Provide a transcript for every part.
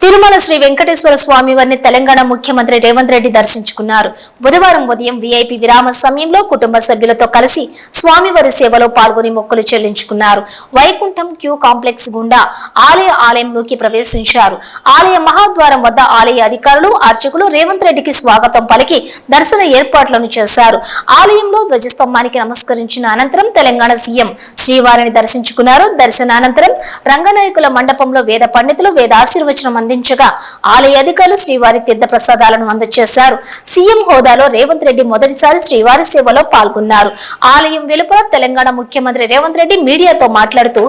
తిరుమల శ్రీ వెంకటేశ్వర స్వామి వారిని తెలంగాణ ముఖ్యమంత్రి రేవంత్ రెడ్డి దర్శించుకున్నారు. బుధవారం ఉదయం వీఐపీ విరామ సమయంలో కుటుంబ సభ్యులతో కలిసి స్వామివారి సేవలో పాల్గొని మొక్కులు చెల్లించుకున్నారు. వైకుంఠం క్యూ కాంప్లెక్స్ గుండా ఆలయ ఆలయంలోకి ప్రవేశించారు. ఆలయ మహాద్వారం వద్ద ఆలయ అధికారులు అర్చకులు రేవంత్ రెడ్డికి స్వాగతం పలికి దర్శన ఏర్పాట్లను చేశారు. ఆలయంలో ధ్వజస్తంభానికి నమస్కరించిన అనంతరం తెలంగాణ సీఎం శ్రీవారిని దర్శించుకున్నారు. దర్శనానంతరం రంగనాయకుల మండపంలో వేద పండితులు వేదాశీర్వచనం అందించగా ఆలయ అధికారులు శ్రీవారి తీర్థ ప్రసాదాలను అందజేశారు. సీఎం హోదాలో రేవంత్ రెడ్డి మొదటిసారి శ్రీవారి సేవలో పాల్గొన్నారు. ఆలయం వెలుపల తెలంగాణ ముఖ్యమంత్రి రేవంత్ రెడ్డి మీడియాతో మాట్లాడుతూ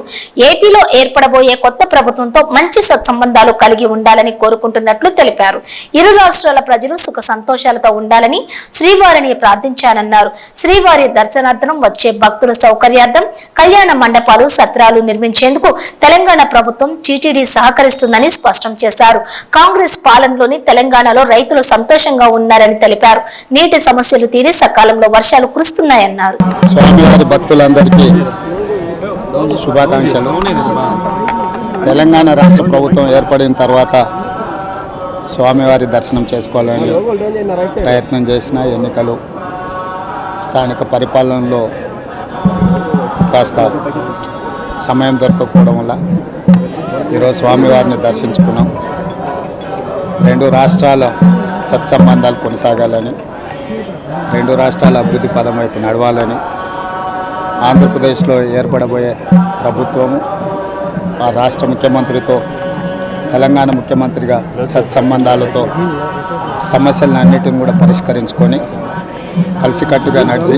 ఏపీలో ఏర్పడబోయే కొత్త ప్రభుత్వంతో మంచి సత్సంబంధాలు కలిగి ఉండాలని కోరుకుంటున్నట్లు తెలిపారు. ఇరు రాష్ట్రాల ప్రజలు సుఖ సంతోషాలతో ఉండాలని శ్రీవారిని ప్రార్థించానన్నారు. శ్రీవారి దర్శనార్థం వచ్చే భక్తుల సౌకర్యార్థం కళ్యాణ మండపాలు సత్రాలు నిర్మించేందుకు తెలంగాణ ప్రభుత్వం టీటీడీ సహకరిస్తుందని స్పష్టం చేశారు. కాంగ్రెస్ పాలనలోని తెలంగాణలో రైతులు సంతోషంగా ఉన్నారని తెలిపారు. నీటి సమస్యలు తీరి సకాలంలో వర్షాలు కురుస్తున్నాయన్నారు. స్వామివారి భక్తులందరికీ శుభాకాంక్షలు. తెలంగాణ రాష్ట్ర ప్రభుత్వం ఏర్పడిన తర్వాత స్వామివారి దర్శనం చేసుకోవాలని ప్రయత్నం చేసిన ఎన్నికలు స్థానిక పరిపాలనలో కాస్త సమయం దొరకకపోవడం వల్ల ఈరోజు స్వామివారిని దర్శించుకున్నాం. రెండు రాష్ట్రాల సత్సంబంధాలు కొనసాగాలని రెండు రాష్ట్రాల అభివృద్ధి పదం వైపు నడవాలని ఆంధ్రప్రదేశ్లో ఏర్పడబోయే ప్రభుత్వము ఆ రాష్ట్ర ముఖ్యమంత్రితో తెలంగాణ ముఖ్యమంత్రిగా సత్సంబంధాలతో సమస్యలన్నిటిని కూడా పరిష్కరించుకొని కలిసికట్టుగా నడిచి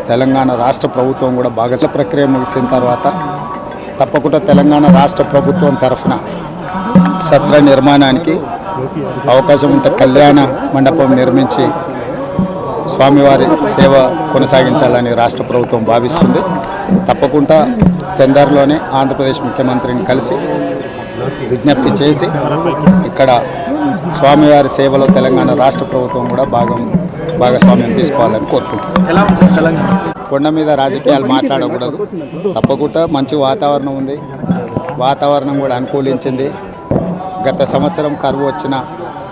తెలంగాణ రాష్ట్ర ప్రభుత్వం కూడా భాగస్వ ప్రక్రియ ముగిసిన తర్వాత తప్పకుండా తెలంగాణ రాష్ట్ర ప్రభుత్వం తరఫున సత్ర నిర్మాణానికి అవకాశం ఉంటే కళ్యాణ మండపం నిర్మించి స్వామివారి సేవ కొనసాగించాలని రాష్ట్ర ప్రభుత్వం భావిస్తుంది. తప్పకుండా తొందరలోనే ఆంధ్రప్రదేశ్ ముఖ్యమంత్రిని కలిసి విజ్ఞప్తి చేసి ఇక్కడ స్వామివారి సేవలో తెలంగాణ రాష్ట్ర ప్రభుత్వం కూడా భాగం భాగస్వామ్యం తీసుకోవాలని కోరుకుంటున్నాను కొండ మీద రాజకీయాలు మాట్లాడకూడదు. తప్పకుండా మంచి వాతావరణం ఉంది. వాతావరణం కూడా అనుకూలించింది. గత సంవత్సరం కరువు వచ్చిన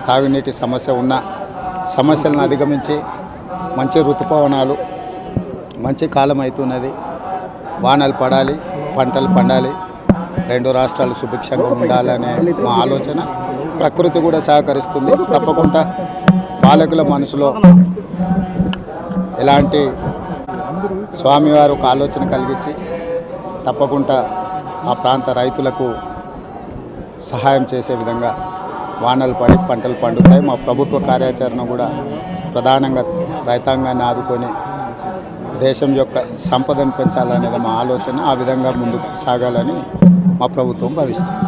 తాగునీటి సమస్య ఉన్న సమస్యలను అధిగమించి మంచి ఋతుపవనాలు మంచి కాలం అవుతున్నది వానలు పడాలి పంటలు పండాలి. రెండు రాష్ట్రాలు సుభిక్షంగా ఉండాలనే మా ఆలోచన. ప్రకృతి కూడా సహకరిస్తుంది. తప్పకుండా పాలకుల మనసులో ఎలాంటి స్వామివారు ఒక ఆలోచన కలిగించి తప్పకుండా ఆ ప్రాంత రైతులకు సహాయం చేసే విధంగా వానలు పడి పంటలు పండుతాయి. మా ప్రభుత్వ కార్యాచరణ కూడా ప్రధానంగా రైతాంగాన్ని ఆదుకొని దేశం యొక్క సంపదను పెంచాలనేది మా ఆలోచన. ఆ విధంగా ముందుకు సాగాలని మా ప్రభుత్వం భావిస్తుంది.